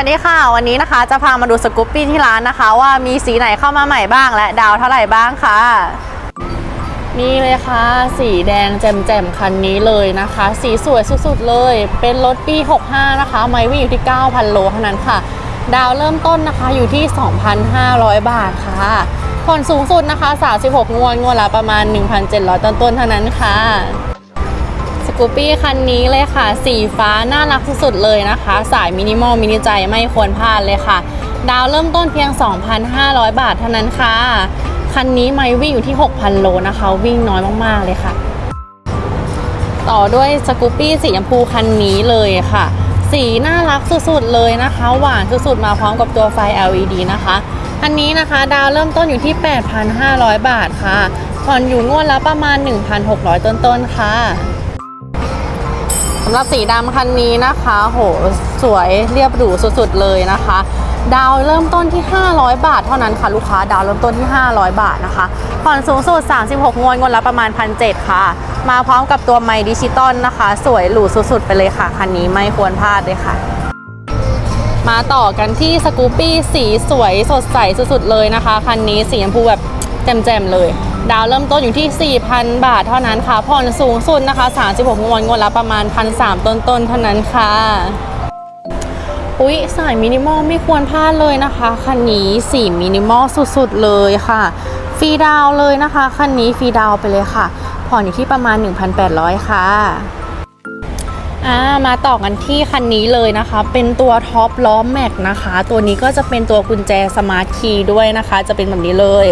วัสดีค่ะ วันนี้นะคะจะพามาดูสกูปปี้ที่ร้านนะคะ ว่ามีสีไหนเข้ามาใหม่บ้าง และดาวเท่าไหร่บ้างค่ะ นี่เลยค่ะ สีแดงแจ่มๆ คันนี้เลยนะคะ สีสวยสุดๆเลย เป็นรถปี 65 นะคะ ไมวิ่งอยู่ที่ 9,000 โลเท่านั้นค่ะ ดาวเริ่มต้นนะคะอยู่ที่ 2,500 บาทค่ะผ่อนสูงสุดนะคะ 36 งวดงวดละประมาณ 1,700 ต้นๆเท่านั้นค่ะ กูปี้คันนี้เลยค่ะ สีฟ้าน่ารักสุดๆเลยนะคะ สายมินิมอลมินิใจไม่ควรพลาดเลยค่ะ ดาวเริ่มต้นเพียง 2,500 บาทเท่านั้นค่ะ คันนี้ไม่วิ่งอยู่ที่ 6,000 โลนะคะ วิ่งน้อยมากๆเลยค่ะ ต่อด้วยสกูปี้สีชมพูคันนี้เลยค่ะ สีน่ารักสุดๆเลยนะคะ หวานสุดๆมาพร้อมกับตัวไฟ LED นะคะคันนี้นะคะดาวเริ่มต้นอยู่ที่ 8,500 บาทค่ะผ่อนอยู่งวดละประมาณ 1,600 ต้นๆค่ะำหรับสีดำคันนี้นะคะ โห สวยเรียบหรูสุดๆเลยนะคะ ดาวเริ่มต้นที่ 500 บาทเท่านั้นค่ะลูกค้า ดาวเริ่มต้นที่ 500 บาทนะคะ ผ่อนสูงสุด 36 งวดงวดละประมาณ 1,700 ค่ะ มาพร้อมกับตัวไมดิจิตอลนะคะ สวยหรูสุดๆ ไปเลยค่ะ คันนี้ไม่ควรพลาดเลยค่ะมาต่อกันที่สกูปี้สีสวยสดใสสุดๆเลยนะคะ คันนี้สีชมพูแบบ แจ่มๆเลย ดาวเริ่มต้นอยู่ที่ 4,000 บาทเท่านั้นค่ะผ่อนสูงสุดนะคะ 36 งวดงวดละประมาณ 1,300 ต้นๆ เท่านั้นค่ะอุ๊ยสายมินิมอลไม่ควรพลาดเลยนะคะคันนี้สีมินิมอลสุดๆเลยค่ะ ฟรีดาวเลยนะคะคันนี้ฟรีดาวไปเลยค่ะ ผ่อนอยู่ที่ประมาณ 1,800 ค่ะ อ่ามาต่อกันที่คันนี้เลยนะคะ เป็นตัวท็อปล้อแม็กนะคะ ตัวนี้ก็จะเป็นตัวกุญแจสมาร์ทคีย์ด้วยนะคะ จะเป็นแบบนี้เลย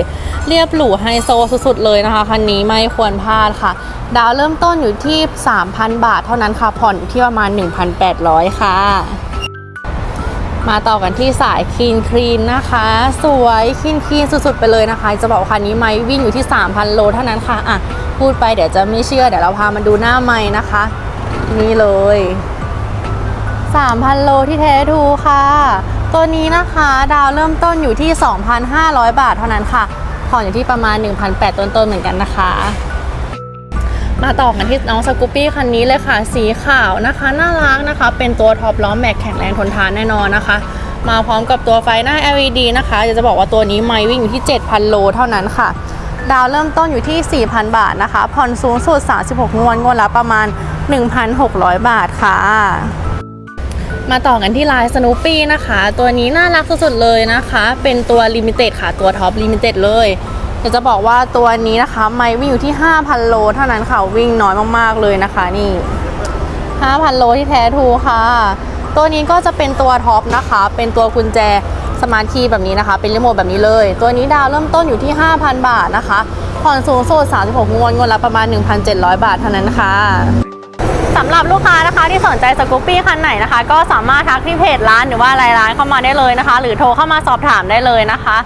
เรียบหรูไฮโซสุดๆเลยนะคะ คันนี้ไม่ควรพลาดค่ะ ดาวเริ่มต้นอยู่ที่ 3,000 บาทเท่านั้นค่ะ ผ่อนที่ประมาณ 1,800 ค่ะ มาต่อกันที่สายคีนคลีนนะคะ สวยคีนคลีนสุดๆไปเลยนะคะ จะบอกคันนี้ไม้วิ่งอยู่ที่ 3,000 โลเท่านั้นค่ะอะพูดไปเดี๋ยวจะไม่เชื่อเดี๋ยวเราพามาดูหน้าไม้นะคะ นี่เลย 3,000 โลที่แท้ทูค่ะ ตัวนี้นะคะดาวเริ่มต้นอยู่ที่ 2,500 บาทเท่านั้นค่ะผ่อนอยู่ที่ประมาณ 1,800 ต้นๆเหมือนกันนะคะ มาต่อกันที่น้องสกูปปี้คันนี้เลยค่ะ สีขาวนะคะ น่ารักนะคะ เป็นตัวท็อปล้อแม็กแข็งแรงทนทานแน่นอนนะคะ มาพร้อมกับตัวไฟหน้า LED นะคะอยากจะบอกว่าตัวนี้ไม่วิ่งอยู่ที่ 7,000 โลเท่านั้นค่ะ ดาวเริ่มต้นอยู่ที่ 4,000 บาทนะคะ ผ่อนสูงสุด 36 งวด งวดละประมาณ 1,600 บาทค่ะ มาต่อกันที่ลายสนูปี้นะคะ ตัวนี้น่ารักสุดๆเลยนะคะ เป็นตัวลิมิเต็ดค่ะ ตัวท็อปลิมิเต็ดเลยอยากจะบอกว่าตัวนี้นะคะ ไม่วิ่งอยู่ที่ 5,000 โล เท่านั้นค่ะ วิ่งน้อยมากๆเลยนะคะ นี่ 5,000 โลที่แท้ทูค่ะ ตัวนี้ก็จะเป็นตัวท็อปนะคะ เป็นตัวกุญแจ สมาร์ทคีย์แบบนี้นะคะ เป็นรีโมทแบบนี้เลย ตัวนี้ดาวเริ่มต้นอยู่ที่ 5,000 บาทนะคะผ่อนสูงสุด36งวดงวดละประมาณ 1,700 บาทเท่านั้นค่ะสำหรับลูกค้านะคะที่สนใจสกูปปี้คันไหนนะคะ ก็สามารถทักที่เพจร้านหรือว่าไลน์ร้านเข้ามาได้เลยนะคะ หรือโทรเข้ามาสอบถามได้เลยนะคะ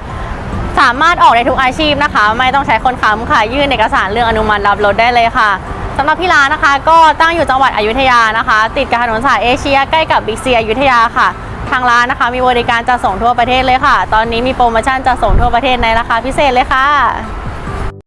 สามารถออกได้ทุกอาชีพนะคะ ไม่ต้องใช้คนค้ำค่ะ ยื่นเอกสารเรื่องอนุมัติรับรถได้เลยค่ะสำหรับที่ร้านนะคะ ก็ตั้งอยู่จังหวัดอยุธยานะคะ ติดกับถนนสายเอเชียใกล้กับบิ๊กซีอยุธยาค่ะ ทางร้านนะคะ มีบริการจัดส่งทั่วประเทศเลยค่ะ ตอนนี้มีโปรโมชั่นจัดส่งทั่วประเทศในราคาพิเศษเลยค่ะ